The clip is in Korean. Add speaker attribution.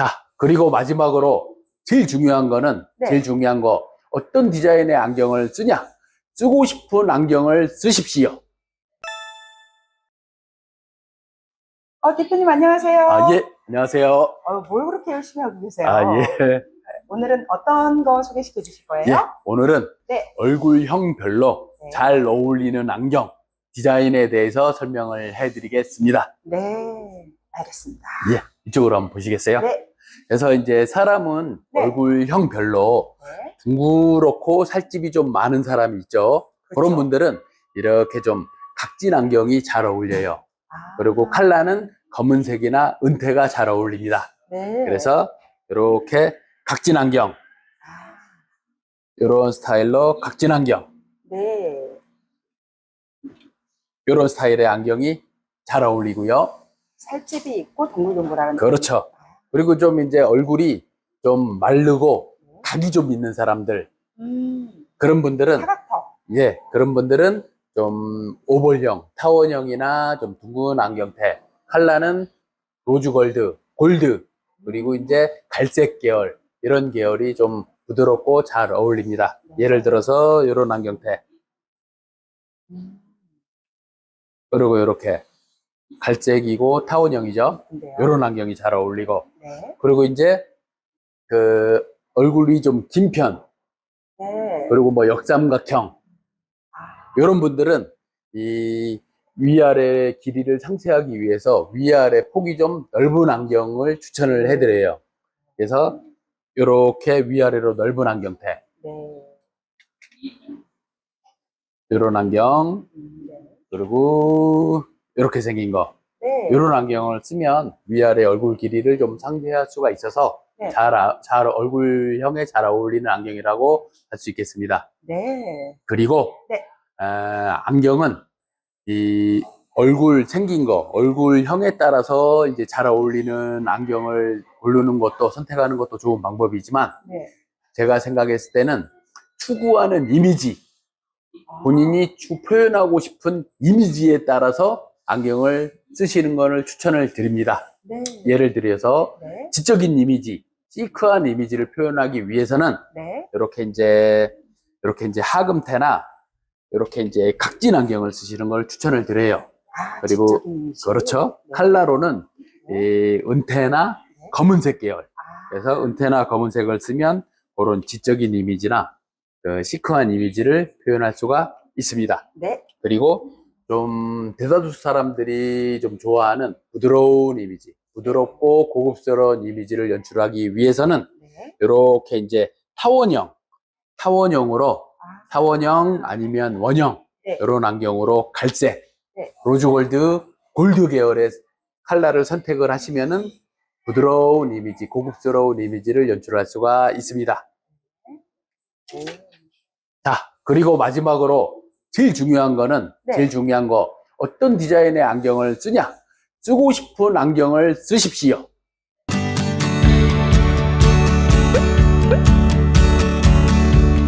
Speaker 1: 자, 그리고 마지막으로 제일 중요한 거는
Speaker 2: 네.
Speaker 1: 제일 중요한 거 어떤 디자인의 안경을 쓰냐? 쓰고 싶은 안경을 쓰십시오.
Speaker 2: 어, 대표님 안녕하세요.
Speaker 1: 아, 예. 안녕하세요.
Speaker 2: 어, 뭘 그렇게 열심히 하고 계세요?
Speaker 1: 아, 예.
Speaker 2: 오늘은 어떤 거 소개시켜 주실 거예요?
Speaker 1: 예. 오늘은
Speaker 2: 네.
Speaker 1: 얼굴형별로
Speaker 2: 네.
Speaker 1: 잘 어울리는 안경 디자인에 대해서 설명을 해드리겠습니다.
Speaker 2: 네, 알겠습니다.
Speaker 1: 예. 이쪽으로 한번 보시겠어요?
Speaker 2: 네.
Speaker 1: 그래서 이제 사람은
Speaker 2: 네.
Speaker 1: 얼굴형별로
Speaker 2: 네.
Speaker 1: 둥그렇고 살집이 좀 많은 사람이 있죠. 그런
Speaker 2: 그렇죠.
Speaker 1: 분들은 이렇게 좀 각진 안경이 잘 어울려요.
Speaker 2: 아,
Speaker 1: 그리고 칼라는 검은색이나 은퇴가 잘 어울립니다.
Speaker 2: 네.
Speaker 1: 그래서 이렇게 각진 안경,
Speaker 2: 아,
Speaker 1: 이런 스타일로 각진 안경,
Speaker 2: 네.
Speaker 1: 이런 스타일의 안경이 잘 어울리고요.
Speaker 2: 살집이 있고 동글동글한.
Speaker 1: 그렇죠. 그리고 좀 이제 얼굴이 좀 마르고 각이 좀 있는 사람들,
Speaker 2: 음,
Speaker 1: 그런 분들은
Speaker 2: 사각턱.
Speaker 1: 예, 그런 분들은 좀 오벌형, 타원형이나 좀 둥근 안경테, 칼라는 로즈 골드, 골드, 그리고 이제 갈색 계열, 이런 계열이 좀 부드럽고 잘 어울립니다. 예를 들어서 이런 안경테,
Speaker 2: 음,
Speaker 1: 그리고 이렇게 갈색이고 타원형이죠.
Speaker 2: 근데요.
Speaker 1: 이런 안경이 잘 어울리고,
Speaker 2: 네.
Speaker 1: 그리고 이제 그 얼굴이 좀 긴 편,
Speaker 2: 네.
Speaker 1: 그리고 뭐 역삼각형,
Speaker 2: 아,
Speaker 1: 이런 분들은 이 위아래 길이를 상쇄하기 위해서 위아래 폭이 좀 넓은 안경을 추천을 해드려요. 그래서 이렇게 위아래로 넓은 안경테,
Speaker 2: 네.
Speaker 1: 이런 안경,
Speaker 2: 음, 네.
Speaker 1: 그리고 이렇게 생긴 거,
Speaker 2: 네.
Speaker 1: 이런 안경을 쓰면 위아래 얼굴 길이를 좀 상쇄할 수가 있어서
Speaker 2: 네.
Speaker 1: 잘, 아- 잘 얼굴형에 잘 어울리는 안경이라고 할 수 있겠습니다.
Speaker 2: 네.
Speaker 1: 그리고
Speaker 2: 네.
Speaker 1: 아, 안경은 이 얼굴 생긴 거, 얼굴형에 따라서 이제 잘 어울리는 안경을 고르는 것도 선택하는 것도 좋은 방법이지만
Speaker 2: 네.
Speaker 1: 제가 생각했을 때는 추구하는 이미지,
Speaker 2: 아,
Speaker 1: 본인이 추- 표현하고 싶은 이미지에 따라서 안경을 쓰시는 것을 추천을 드립니다.
Speaker 2: 네.
Speaker 1: 예를 들어서
Speaker 2: 네.
Speaker 1: 지적인 이미지, 시크한 이미지를 표현하기 위해서는
Speaker 2: 네.
Speaker 1: 이렇게 이제 이렇게 이제 하금테나 이렇게 이제 각진 안경을 쓰시는 걸 추천을 드려요.
Speaker 2: 아,
Speaker 1: 그리고. 그렇죠.
Speaker 2: 네.
Speaker 1: 칼라로는 이 은퇴나
Speaker 2: 네.
Speaker 1: 검은색 계열.
Speaker 2: 아,
Speaker 1: 그래서 은퇴나 검은색을 쓰면 그런 지적인 이미지나 그 시크한 이미지를 표현할 수가 있습니다.
Speaker 2: 네.
Speaker 1: 그리고 좀 대다수 사람들이 좀 좋아하는 부드러운 이미지, 부드럽고 고급스러운 이미지를 연출하기 위해서는
Speaker 2: 네.
Speaker 1: 이렇게 이제 타원형, 타원형으로
Speaker 2: 아,
Speaker 1: 타원형 아니면 원형
Speaker 2: 네.
Speaker 1: 이런 안경으로 갈색,
Speaker 2: 네.
Speaker 1: 로즈골드, 골드 계열의 컬러를 선택을 하시면은 부드러운 이미지, 고급스러운 이미지를 연출할 수가 있습니다.
Speaker 2: 오.
Speaker 1: 자, 그리고 마지막으로 제일 중요한 거는
Speaker 2: 네.
Speaker 1: 제일 중요한 거 어떤 디자인의 안경을 쓰냐? 쓰고 싶은 안경을 쓰십시오.